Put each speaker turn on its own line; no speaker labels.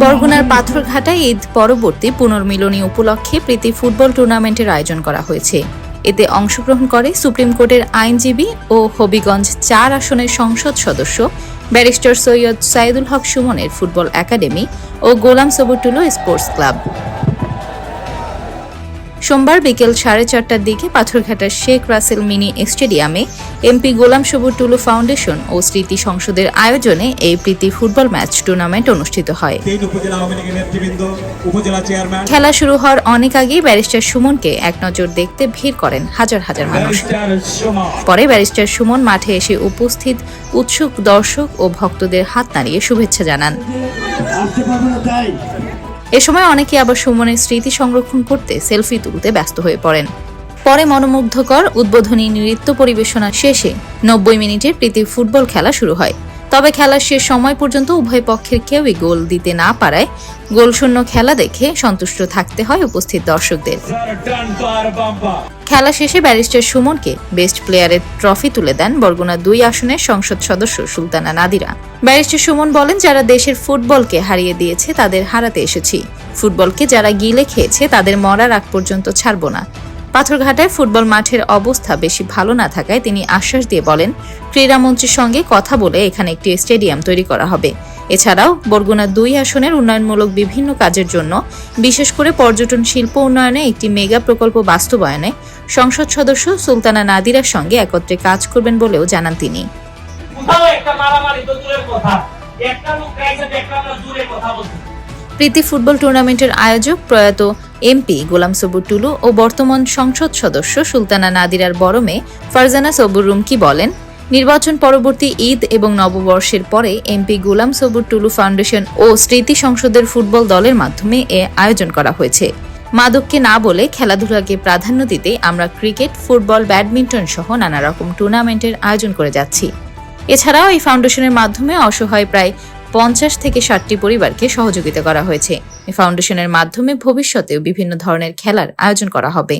বরগুনার পাথরঘাটায় ঈদ পরবর্তী পুনর্মিলনী উপলক্ষে প্রীতি ফুটবল টুর্নামেন্টের আয়োজন করা হয়েছে। এতে অংশগ্রহণ করে সুপ্রিম কোর্টের আইনজীবী ও হবিগঞ্জ চার আসনের সংসদ সদস্য, ব্যারিস্টার সৈয়দ সাইদুল হক সুমনের ফুটবল একাডেমি ও গোলাম সবুটুলো স্পোর্টস ক্লাব। সোমবার বিকেল সাড়ে চারটার দিকে পাথরঘাটার শেখ রাসেল মিনি স্টেডিয়ামে এমপি গোলাম সবুর টুলু ফাউন্ডেশন ও স্মৃতি সংসদের আয়োজনে এই প্রীতি ফুটবল ম্যাচ টুর্নামেন্ট অনুষ্ঠিত হয়। খেলা শুরু হওয়ার অনেক আগেই ব্যারিস্টার সুমনকে এক নজর দেখতে ভিড় করেন হাজার হাজার মানুষ। পরে ব্যারিস্টার সুমন মাঠে এসে উপস্থিত উৎসুক দর্শক ও ভক্তদের হাত নাড়িয়ে শুভেচ্ছা জানান। এ সময় অনেকে আবার সুমনের স্মৃতি সংরক্ষণ করতে সেলফি তুলতে ব্যস্ত হয়ে পড়েন। পরে মনোমুগ্ধকর উদ্বোধনী নৃত্য পরিবেশনা শেষে নব্বই মিনিটে প্রীতি ফুটবল খেলা শুরু হয়। তবে খেলার শেষ সময় পর্যন্ত উভয় পক্ষের কেউই গোল দিতে না পারায় গোলশূন্য খেলা দেখে সন্তুষ্ট থাকতে হয় উপস্থিত দর্শকদের। খেলা শেষে ব্যারিস্টার সুমনকে বেস্ট প্লেয়ারের ট্রফি তুলে দেন বরগুনা দুই আসনের সংসদ সদস্য সুলতানা নাদিরা। ব্যারিস্টার সুমন বলেন, যারা দেশের ফুটবলকে হারিয়ে দিয়েছে, তাদের হারাতে এসেছি। ফুটবলকে যারা গিলে খেয়েছে, তাদের মরার আগ পর্যন্ত ছাড়ব না। পাথরঘাটায় ফুটবল মাঠের অবস্থা বেশি ভালো না থাকায় তিনি আশ্বাস দিয়ে বলেন, ক্রীড়ামন্ত্রীর সঙ্গে কথা বলে এখানে একটি স্টেডিয়াম তৈরি করা হবে। এছাড়াও বরগুনা দুই আসনের উন্নয়নমূলক বিভিন্ন কাজের জন্য বিশেষ করে পর্যটন শিল্প উন্নয়নে একটি মেগা প্রকল্প বাস্তবায়নে সংসদ সদস্য সুলতানা নাদিরার সঙ্গে একত্রে কাজ করবেন বলেও জানান তিনি। প্রীতি ফুটবল টুর্নামেন্টের আয়োজক প্রয়াত এমপি গোলাম সবুর টুলু ও বর্তমান সংসদ সদস্য সুলতানা নাদিরার বড় মেয়ে ফারজানা সবুর রুমকি বলেন নির্বাচন পরবর্তী ঈদ এবং নববর্ষের পরে এমপি গোলাম সবুর টুলু ফাউন্ডেশন ও স্মৃতি সংসদের ফুটবল দলের মাধ্যমে এ আয়োজন করা হয়েছে। মাদককে না বলে খেলাধুলাকে প্রাধান্য দিতে আমরা ক্রিকেট, ফুটবল, ব্যাডমিন্টন সহ নানা রকম টুর্নামেন্টের আয়োজন করে যাচ্ছি। এছাড়াও এই ফাউন্ডেশনের মাধ্যমে অসহায় প্রায় পঞ্চাশ থেকে ষাটটি পরিবারকে সহযোগিতা করা হয়েছে। এই ফাউন্ডেশনের মাধ্যমে ভবিষ্যতেও বিভিন্ন ধরনের খেলার আয়োজন করা হবে।